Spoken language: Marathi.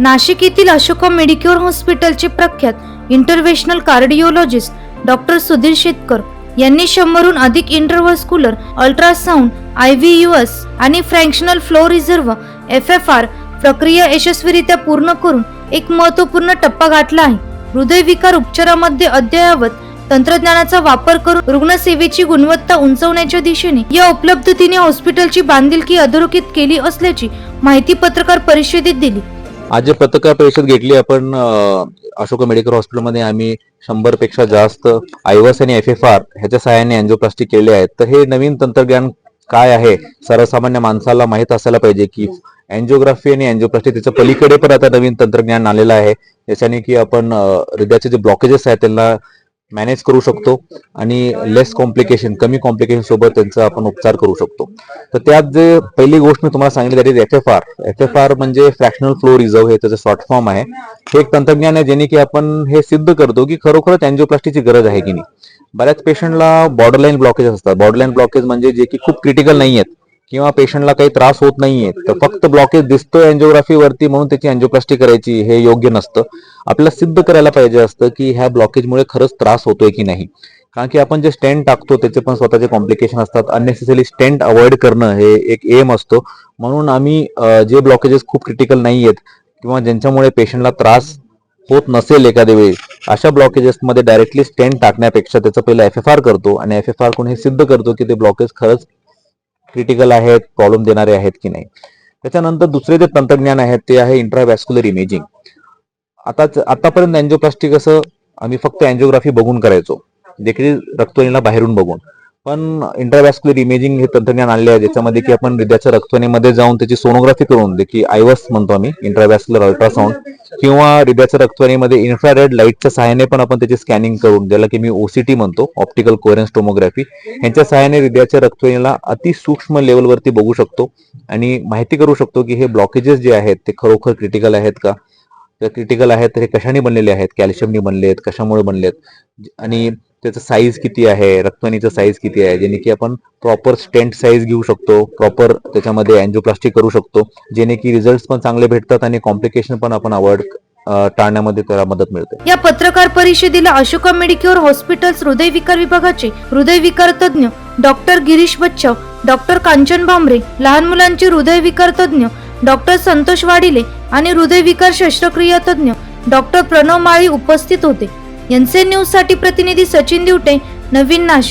नाशिक येथील अशोका मेडिक्युअर हॉस्पिटलचे प्रख्यात interventional cardiologist doctor Sudhir Shetkar यांनी शंभरहून अधिक intravascular ultrasound I V U S आणि fractional flow reserve F F R प्रक्रिया यशस्वीरित्या पूर्ण करून एक महत्त्वपूर्ण टप्पा गाठला आहे. हृदयविकार उपचारामध्ये अद्ययावत तंत्रज्ञानाचा वापर करून रुग्णसेवेची गुणवत्ता उंचवण्याच्या दिशेने या उपलब्धतीने हॉस्पिटलची बांधिलकी अधोरेखित केली असल्याची माहिती पत्रकार परिषदेत दिली. आज जे पत्रकार परिषद घेतली आपण अशोक अशोका मेडिकल हॉस्पिटलमध्ये आम्ही शंभरपेक्षा जास्त आयवस आणि एफ एफ आर ह्याच्या सहाय्याने अँजिओप्लास्टी केले आहेत. तर हे नवीन तंत्रज्ञान काय आहे? सर्वसामान्य माणसाला माहीत असायला पाहिजे की अँजिओग्राफी आणि अँजिओप्लास्टी त्याच्या पलीकडे पण आता नवीन तंत्रज्ञान आलेलं आहे. ज्याच्याने की आपण हृदयाचे जे ब्लॉकेजेस आहेत त्यांना मॅनेज करू शकतो आणि लेस कॉम्प्लिकेशन कमी कॉम्प्लिकेशन सोबत त्यांचा आपण उपचार करू शकतो. तर त्यात जे पहिली गोष्ट मी तुम्हाला सांगितली that is F F R F F R म्हणजे फ्रॅक्शनल फ्लो रिझर्व हे त्याचं शॉर्ट फॉर्म आहे. हे एक तंत्रज्ञान आहे ज्याने की आपण हे सिद्ध करतो की खरोखरच अँजिओप्लास्टीची गरज आहे की नाही. बऱ्याच पेशंटला बॉर्डरलाईन ब्लॉकेज असतात. बॉर्डरलाईन ब्लॉकेज म्हणजे जे की खूप क्रिटिकल नाही आहेत किंवा पेशंटला काही त्रास होत नाहीये तर फक्त ब्लॉकेज दिसतोय अँजिओग्राफी वरती म्हणून त्याची अँजिओप्लास्टी करायची हे योग्य नसतं. आपल्याला सिद्ध करायला पाहिजे असतं की ह्या ब्लॉकेजमुळे खरंच त्रास होतोय की नाही. कारण की आपण जे स्टेंट टाकतो त्याचे पण स्वतःचे कॉम्प्लिकेशन असतात. अननेसेसरी स्टेंट अवॉइड करणं हे एक एम असतो. म्हणून आम्ही जे ब्लॉकेजेस खूप क्रिटिकल नाही आहेत किंवा ज्यांच्यामुळे पेशंटला त्रास होत नसेल एखाद्या वेळी अशा ब्लॉकेजेसमध्ये डायरेक्टली स्टेंट टाकण्यापेक्षा त्याचं पहिलं एफ एफ आर करतो. आणि एफ एफ आर कोण हे सिद्ध करतो की ते ब्लॉकेज खरंच क्रिटिकल आहेत प्रॉब्लेम देणारे आहेत की नाही? त्याच्यानंतर दुसरे जे तंत्रज्ञान आहे ते आहे इंट्राव्हॅस्क्युलर इमेजिंग आता आतापर्यंत अँजिओप्लास्टिक कसं आम्ही फक्त अँजिओग्राफी बघून करायचो. देखील रक्तवाहिनीला बाहेरून बघून. पण इंट्रावॅस्क्युलर इमेजिंग हे तंत्रज्ञान आणले आहे ज्याच्यामध्ये की आपण हृदयाच्या रक्तवाणीमध्ये जाऊन त्याची सोनोग्राफी करून दे की आयवस म्हणतो आम्ही इंट्रावॅस्क्युलर अल्ट्रासाऊंड किंवा हृदयाच्या रक्तवाणीमध्ये इन्फ्रारेड लाईटच्या सहाय्याने पण आपण त्याची स्कॅनिंग करून ज्याला की मी ओसीटी म्हणतो ऑप्टिकल कोरन्स टोमोग्राफी यांच्या सहाय्याने हृदयाच्या रक्तवाणीला अतिसूक्ष्म लेवलवरती बघू शकतो आणि माहिती करू शकतो की हे ब्लॉकेजेस जे आहेत ते खरोखर क्रिटिकल आहेत का? क्रिटिकल आहेत तर हे कशाने बनलेले आहेत? कॅल्शियमने बनले आहेत कशामुळे बनले आहेत? आणि त्याचं साईज किती आहे? रक्तवाणीचं साईज किती आहे? जेणे की आपण प्रॉपर स्टेंट साईज घेऊ शकतो प्रॉपर त्याच्यामध्ये अँजिओप्लास्टी करू शकतो जेणे की रिझल्ट पण चांगले भेटतात आणि कॉम्प्लिकेशन पण आपण अवॉइड टाळण्यामध्ये त्याला मदत मिळते. या पत्रकार परिषदेला अशोका मेडिक्युअर हॉस्पिटल्स हृदयविकार विभागाचे हृदयविकार तज्ज्ञ डॉक्टर गिरीश बच्चव डॉक्टर कांचन भांबरे लहान मुलांचे हृदयविकार तज्ज्ञ डॉक्टर संतोष वाडिले आणि हृदयविकार शस्त्रक्रिया तज्ज्ञ डॉक्टर प्रणव माळी उपस्थित होते. यांचे न्यूजसाठी प्रतिनिधी सचिन दिवटे नवीन नाशिक.